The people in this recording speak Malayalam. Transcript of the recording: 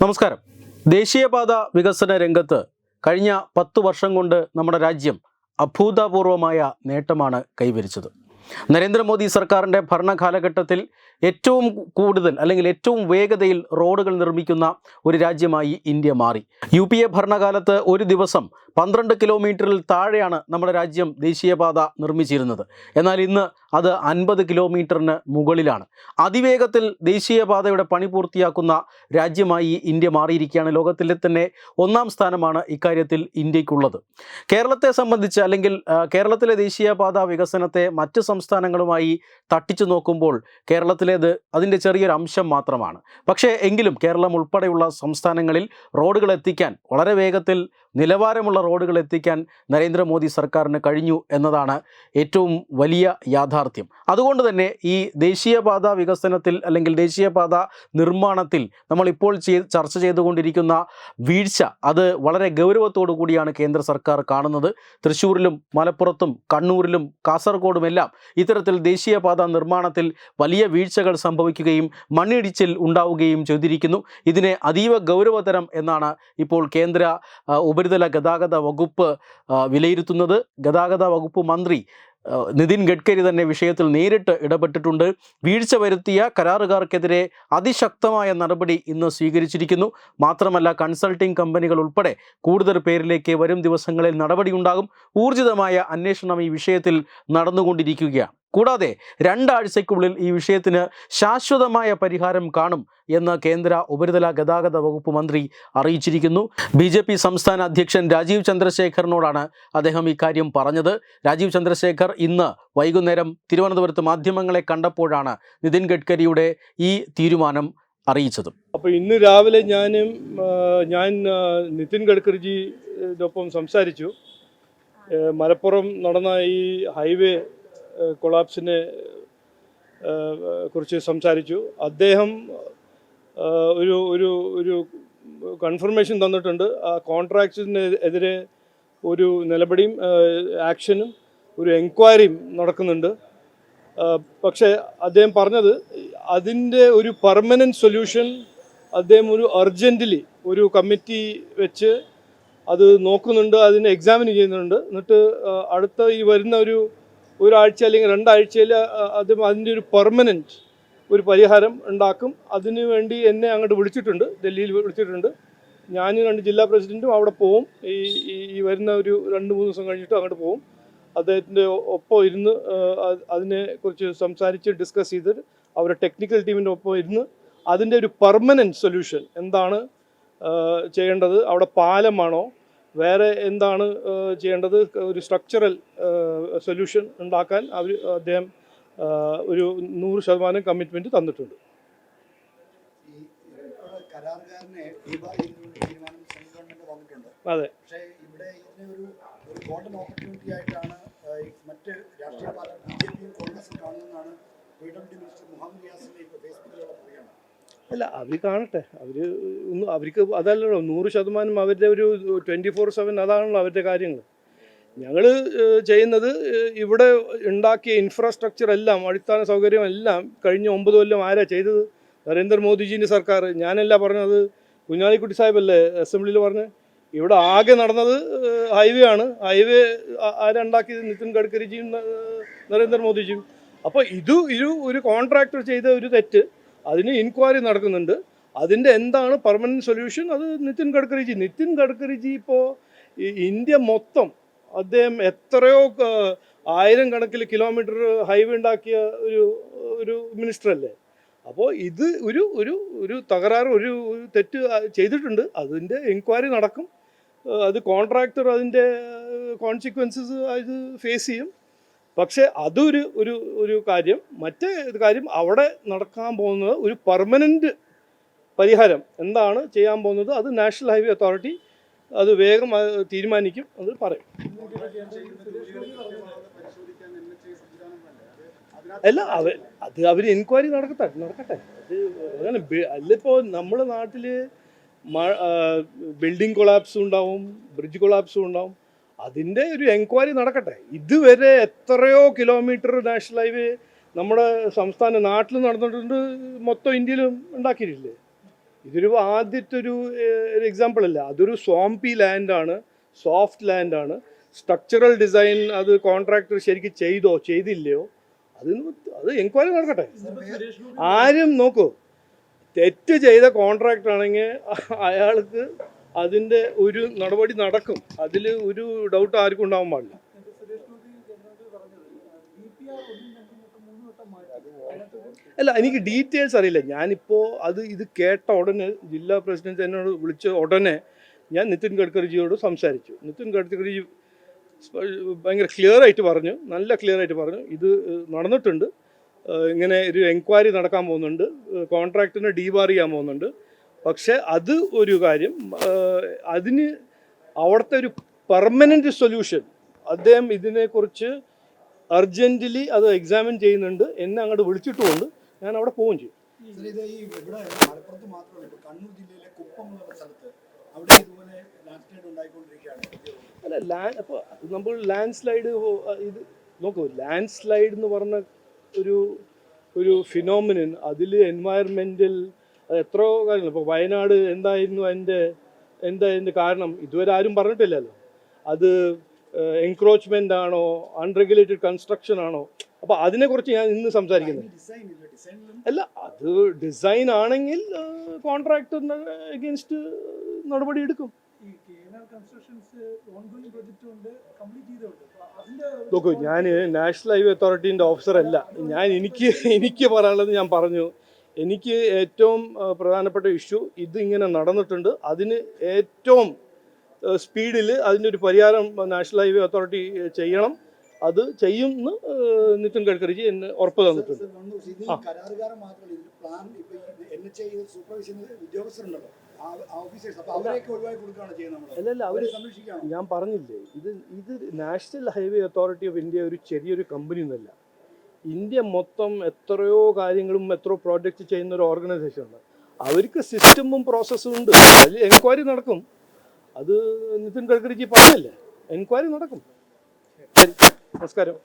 നമസ്കാരം. ദേശീയപാത വികസന രംഗത്ത് കഴിഞ്ഞ പത്തു വർഷം കൊണ്ട് നമ്മുടെ രാജ്യം അഭൂതപൂർവമായ നേട്ടമാണ് കൈവരിച്ചത്. നരേന്ദ്രമോദി സർക്കാരിന്റെ ഭരണകാലഘട്ടത്തിൽ ഏറ്റവും കൂടുതൽ അല്ലെങ്കിൽ ഏറ്റവും വേഗതയിൽ റോഡുകൾ നിർമ്മിക്കുന്ന ഒരു രാജ്യമായി ഇന്ത്യ മാറി. യു പി എ ഭരണകാലത്ത് ഒരു ദിവസം പന്ത്രണ്ട് കിലോമീറ്ററിൽ താഴെയാണ് നമ്മുടെ രാജ്യം ദേശീയപാത നിർമ്മിച്ചിരുന്നത്. എന്നാൽ ഇന്ന് അത് അൻപത് കിലോമീറ്ററിന് മുകളിലാണ്. അതിവേഗത്തിൽ ദേശീയപാതയുടെ പണി പൂർത്തിയാക്കുന്ന രാജ്യമായി ഇന്ത്യ മാറിയിരിക്കുകയാണ്. ലോകത്തിലെ തന്നെ ഒന്നാം സ്ഥാനമാണ് ഇക്കാര്യത്തിൽ ഇന്ത്യക്കുള്ളത് കേരളത്തെ സംബന്ധിച്ച് അല്ലെങ്കിൽ കേരളത്തിലെ ദേശീയപാത വികസനത്തെ മറ്റ് സംസ്ഥാനങ്ങളുമായി തട്ടിച്ചു നോക്കുമ്പോൾ കേരളത്തിലേത് അതിന്റെ ചെറിയൊരു അംശം മാത്രമാണ്. പക്ഷേ എങ്കിലും കേരളം ഉൾപ്പെടെയുള്ള സംസ്ഥാനങ്ങളിൽ റോഡുകൾ എത്തിക്കാൻ വളരെ വേഗത്തിൽ നിലവാരമുള്ള റോഡുകൾ എത്തിക്കാൻ നരേന്ദ്രമോദി സർക്കാരിന് കഴിഞ്ഞു എന്നതാണ് ഏറ്റവും വലിയ യാഥാർത്ഥ്യം. അതുകൊണ്ട് തന്നെ ഈ ദേശീയപാത വികസനത്തിൽ അല്ലെങ്കിൽ ദേശീയപാത നിർമ്മാണത്തിൽ നമ്മളിപ്പോൾ ചർച്ച ചെയ്തുകൊണ്ടിരിക്കുന്ന വീഴ്ച അത് വളരെ ഗൗരവത്തോടു കൂടിയാണ് കേന്ദ്ര സർക്കാർ കാണുന്നത്. തൃശ്ശൂരിലും മലപ്പുറത്തും കണ്ണൂരിലും കാസർഗോഡുമെല്ലാം ഇത്തരത്തിൽ ദേശീയപാത നിർമ്മാണത്തിൽ വലിയ വീഴ്ചകൾ സംഭവിക്കുകയും മണ്ണിടിച്ചിൽ ഉണ്ടാവുകയും ചെയ്തിരിക്കുന്നു. ഇതിനെ അതീവ ഗൗരവതരം എന്നാണ് ഇപ്പോൾ കേന്ദ്ര ആ, ഉപരിതല ഗതാഗത വകുപ്പ് വിലയിരുത്തുന്നത്. ഗതാഗത വകുപ്പ് മന്ത്രി നിതിൻ ഗഡ്കരി തന്നെ വിഷയത്തിൽ നേരിട്ട് ഇടപെട്ടിട്ടുണ്ട്. വീഴ്ച വരുത്തിയ കരാറുകാർക്കെതിരെ അതിശക്തമായ നടപടി ഇന്ന് സ്വീകരിച്ചിരിക്കുന്നു. മാത്രമല്ല കൺസൾട്ടിംഗ് കമ്പനികൾ ഉൾപ്പെടെ കൂടുതൽ പേരിലേക്ക് വരും ദിവസങ്ങളിൽ നടപടിയുണ്ടാകും. ഊർജിതമായ അന്വേഷണം ഈ വിഷയത്തിൽ നടന്നുകൊണ്ടിരിക്കുകയാണ്. കൂടാതെ രണ്ടാഴ്ചയ്ക്കുള്ളിൽ ഈ വിഷയത്തിന് ശാശ്വതമായ പരിഹാരം കാണും എന്ന് കേന്ദ്ര ഉപരിതല ഗതാഗത വകുപ്പ് മന്ത്രി അറിയിച്ചിരിക്കുന്നു. ബി ജെ പി സംസ്ഥാന അധ്യക്ഷൻ രാജീവ് ചന്ദ്രശേഖറിനോടാണ് അദ്ദേഹം ഇക്കാര്യം പറഞ്ഞത്. രാജീവ് ചന്ദ്രശേഖർ ഇന്ന് വൈകുന്നേരം തിരുവനന്തപുരത്ത് മാധ്യമങ്ങളെ കണ്ടപ്പോഴാണ് നിതിൻ ഗഡ്കരിയുടെ ഈ തീരുമാനം അറിയിച്ചത്. അപ്പോൾ ഇന്ന് രാവിലെ ഞാനും ഞാൻ നിതിൻ ഗഡ്കരിജിയോടൊപ്പം സംസാരിച്ചു. മലപ്പുറം നടന്ന ഈ ഹൈവേ കൊളാപ്സിനെ കുറിച്ച് സംസാരിച്ചു. അദ്ദേഹം ഒരു ഒരു ഒരു കൺഫർമേഷൻ തന്നിട്ടുണ്ട്. ആ കോൺട്രാക്ട്സിന് എതിരെ ഒരു നിലപടിയും ആക്ഷനും ഒരു എൻക്വയറിയും നടക്കുന്നുണ്ട്. പക്ഷേ അദ്ദേഹം പറഞ്ഞത് അതിന്റെ ഒരു പെർമനന്റ് സൊല്യൂഷൻ അദ്ദേഹം ഒരു അർജന്റ്ലി ഒരു കമ്മിറ്റി വെച്ച് അത് നോക്കുന്നുണ്ട് അതിനെ എക്സാമിൻ ചെയ്യുന്നുണ്ട്. എന്നിട്ട് അടുത്ത ഈ വരുന്ന ഒരു ഒരാഴ്ച അല്ലെങ്കിൽ രണ്ടാഴ്ചയിൽ അത് അതിന്റെ ഒരു പെർമനന്റ് ഒരു പരിഹാരം ഉണ്ടാക്കും. അതിനു വേണ്ടി എന്നെ അങ്ങോട്ട് വിളിച്ചിട്ടുണ്ട് ഡൽഹിയിൽ വിളിച്ചിട്ടുണ്ട്. ഞാനും രണ്ട് ജില്ലാ പ്രസിഡന്റും അവിടെ പോവും. ഈ ഈ- വരുന്ന ഒരു രണ്ട് മൂന്ന് ദിവസം കഴിഞ്ഞിട്ട് അങ്ങോട്ട് പോവും. അദ്ദേഹത്തിന്റെ ഒപ്പം ഇരുന്ന് അതിനെ അത് അതിനെക്കുറിച്ച് സംസാരിച്ച് ഡിസ്കസ് ചെയ്തിട്ട് അവരുടെ ടെക്നിക്കൽ ടീമിന്റെ ഒപ്പം ഇരുന്ന് അതിന്റെ ഒരു പെർമനന്റ് സൊല്യൂഷൻ എന്താണ് ചെയ്യേണ്ടത്? അവിടെ പാലമാണോ? വേറെ എന്താണ് ചെയ്യേണ്ടത്? ഒരു സ്ട്രക്ചറൽ സൊല്യൂഷൻ ഉണ്ടാക്കാൻ അവർ അദ്ദേഹം ഒരു നൂറ് ശതമാനം കമ്മിറ്റ്മെന്റ് തന്നിട്ടുണ്ട്. അതെ. മറ്റ് രാഷ്ട്രീയ പാർട്ടി ബി ജെ പിയും കോൺഗ്രസും കാണുന്നതാണ് പി ഡബ്ല്യു മിനിസ്റ്റർ മുഹമ്മദ് റിയാസിന്റെ ഇപ്പോൾ ഫേസ്ബുക്കിലുള്ള പ്രതികരണം അല്ല അവർ കാണട്ടെ. അവർ ഒന്നും അവർക്ക് അതല്ലല്ലോ നൂറ് ശതമാനം അവരുടെ ഒരു ട്വന്റി ഫോർ സെവൻ അതാണല്ലോ അവരുടെ കാര്യങ്ങൾ ഞങ്ങൾ ചെയ്യുന്നത് ഇവിടെ ഉണ്ടാക്കിയ ഇൻഫ്രാസ്ട്രക്ചർ എല്ലാം അടിസ്ഥാന സൗകര്യം എല്ലാം കഴിഞ്ഞ ഒമ്പത് കൊല്ലം ആരാ ചെയ്തത്? നരേന്ദ്രമോദിജീന്റെ സർക്കാർ. ഞാനല്ല പറഞ്ഞത്. കുഞ്ഞാലിക്കുട്ടി സാഹിബല്ലേ അസംബ്ലിയിൽ പറഞ്ഞ്? ഇവിടെ ആകെ നടന്നത് ഹൈവേ ആണ്. ഹൈവേ ആരുണ്ടാക്കിയത് നിതിൻ ഗഡ്കരിജിയും നരേന്ദ്രമോദിജിയും അപ്പോൾ ഇത് ഒരു ഒരു കോൺട്രാക്ടർ ചെയ്ത ഒരു തെറ്റ്. അതിന് ഇൻക്വയറി നടക്കുന്നുണ്ട്. അതിന്റെ എന്താണ് പെർമനന്റ് സൊല്യൂഷൻ അത് നിതിൻ ഗഡ്കരിജി. നിതിൻ ഗഡ്കരിജി ഇപ്പോൾ ഇന്ത്യ മൊത്തം അദ്ദേഹം എത്രയോ ആയിരം കണക്കിൽ കിലോമീറ്റർ ഹൈവേ ഉണ്ടാക്കിയ ഒരു ഒരു മിനിസ്റ്റർ അല്ലേ? അപ്പോൾ ഇത് ഒരു ഒരു ഒരു തകരാറ് ഒരു തെറ്റ് ചെയ്തിട്ടുണ്ട്. അതിന്റെ എൻക്വയറി നടക്കും. അത് കോൺട്രാക്ടർ അതിന്റെ കോൺസിക്വൻസസ് അത് ഫേസ് ചെയ്യും. പക്ഷേ അതൊരു ഒരു ഒരു കാര്യം മറ്റേ കാര്യം അവിടെ നടക്കാൻ പോകുന്നത് ഒരു പെർമനന്റ് പരിഹാരം. എന്താണ് ചെയ്യാൻ പോകുന്നത്? അത് നാഷണൽ ഹൈവേ അതോറിറ്റി അത് വേഗം തീരുമാനിക്കും അത് പറയും. അല്ല അവ അത് അവർ എൻക്വയറി നടക്കട്ടെ നടക്കട്ടെ. അത് അങ്ങനെ അല്ലിപ്പോൾ നമ്മുടെ നാട്ടിൽ ബിൽഡിംഗ് കൊളാപ്സും ഉണ്ടാവും ബ്രിഡ്ജ് കൊളാപ്സും ഉണ്ടാവും. അതിന്റെ ഒരു എൻക്വയറി നടക്കട്ടെ. ഇതുവരെ എത്രയോ കിലോമീറ്റർ നാഷണൽ ഹൈവേ നമ്മുടെ സംസ്ഥാന നാട്ടിൽ നടന്നിട്ടുണ്ട് മൊത്തം ഇന്ത്യയിലും ഉണ്ടാക്കിയിട്ടില്ലേ? ഇതൊരു ആദ്യത്തെ ഒരു എക്സാമ്പിൾ അല്ല. അതൊരു സ്വാംപി ലാൻഡാണ് സോഫ്റ്റ് ലാൻഡാണ് സ്ട്രക്ചറൽ ഡിസൈൻ അത് കോൺട്രാക്ടർ ശരിക്കും ചെയ്തോ ചെയ്തില്ലയോ അത് അത് എൻക്വയറി നടക്കട്ടെ. ആരും നോക്കൂ തെറ്റ് ചെയ്ത കോൺട്രാക്ടർ ആണെങ്കിൽ അയാൾക്ക് അതിന്റെ ഒരു നടപടി നടക്കും. അതിൽ ഒരു ഡൗട്ട് ആർക്കും ഉണ്ടാവാൻ പാടില്ല. അല്ല എനിക്ക് ഡീറ്റെയിൽസ് അറിയില്ല. ഞാനിപ്പോൾ അത് ഇത് കേട്ട ഉടനെ ജില്ലാ പ്രസിഡന്റ് എന്നോട് വിളിച്ച ഉടനെ ഞാൻ നിതിൻ ഗഡ്കരിജിയോട് സംസാരിച്ചു. നിതിൻ ഗഡ്കരിജി ഭയങ്കര ക്ലിയർ ആയിട്ട് പറഞ്ഞു. നല്ല ക്ലിയർ ആയിട്ട് പറഞ്ഞു. ഇത് നടന്നിട്ടുണ്ട്. ഇങ്ങനെ ഒരു എൻക്വയറി നടക്കാൻ പോകുന്നുണ്ട്. കോൺട്രാക്റ്റിനെ ഡീബാർ ചെയ്യാൻ പോകുന്നുണ്ട്. പക്ഷേ അത് ഒരു കാര്യം അതിന് അവിടുത്തെ ഒരു പെർമനന്റ് സൊല്യൂഷൻ അദ്ദേഹം ഇതിനെക്കുറിച്ച് അർജന്റ്ലി അത് എക്സാമിൻ ചെയ്യുന്നുണ്ട്. എന്നെ അങ്ങോട്ട് വിളിച്ചിട്ടുമുണ്ട്. ഞാൻ അവിടെ പോവുകയും ചെയ്യും. ഇവിടെ മലപ്പുറത്ത് മാത്രമല്ല ഇപ്പൊ കണ്ണൂർ ജില്ലയിലെ കുപ്പം എന്നുള്ള സ്ഥലത്ത് അവിടെ ഇതുപോലെ ലാൻഡ്സ്ലൈഡ് ഉണ്ടായിക്കൊണ്ടിരിക്കുകയാണ്. അല്ല ലാൻഡ് അപ്പോൾ നമ്മൾ ലാൻഡ് സ്ലൈഡ് ഇത് നോക്കൂ ലാൻഡ് സ്ലൈഡ് എന്ന് പറഞ്ഞ ഒരു ഒരു ഫിനോമിനൻ അതിൽ എൻവയറമെന്റൽ എത്രയോ കാര്യങ്ങൾ. ഇപ്പോൾ വയനാട് എന്തായിരുന്നു അതിന്റെ എന്താ അതിന്റെ കാരണം? ഇതുവരെ ആരും പറഞ്ഞിട്ടില്ലല്ലോ. അത് എൻക്രോച്ച്മെന്റ് ആണോ അൺറെഗുലേറ്റഡ് കൺസ്ട്രക്ഷൻ ആണോ? അപ്പോൾ അതിനെക്കുറിച്ച് ഞാൻ ഇന്ന് സംസാരിക്കുന്നത് അല്ല അത് ഡിസൈൻ ആണെങ്കിൽ കോൺട്രാക്ടറിന് എഗെൻസ്റ്റ് നടപടി എടുക്കും. നോക്കൂ ഞാൻ നാഷണൽ ഹൈവേ അതോറിറ്റീന്റെ ഓഫീസർ അല്ല. ഞാൻ എനിക്ക് എനിക്ക് പറയാനുള്ളത് ഞാൻ പറഞ്ഞു. എനിക്ക് ഏറ്റവും പ്രധാനപ്പെട്ട ഇഷ്യൂ ഇതിങ്ങനെ ഇങ്ങനെ നടന്നിട്ടുണ്ട്. അതിന് ഏറ്റവും സ്പീഡിൽ അതിന്റെ ഒരു പരിഹാരം നാഷണൽ ഹൈവേ അതോറിറ്റി ചെയ്യണം. അത് ചെയ്യുമെന്ന് നിത്യൻ നിതിൻ ഗഡ്കരിജി എന്നെ ഉറപ്പ് തന്നിട്ടുണ്ട്. അല്ലല്ല അവർ ഞാൻ പറഞ്ഞില്ലേ ഇത് ഇത് national highway authority of India ഒരു ചെറിയൊരു കമ്പനി ഒന്നുമല്ല. ഇന്ത്യ മൊത്തം എത്രയോ കാര്യങ്ങളും എത്രയോ പ്രോജക്റ്റ് ചെയ്യുന്ന ഒരു ഓർഗനൈസേഷൻ ഉണ്ട്. അവർക്ക് സിസ്റ്റമും പ്രോസസ്സും ഉണ്ട്. അതിൽ എൻക്വയറി നടക്കും. അത് നിതിൻ ഗഡ്കരിജി പറഞ്ഞല്ലേ? എൻക്വയറി നടക്കും. ശരി. നമസ്കാരം.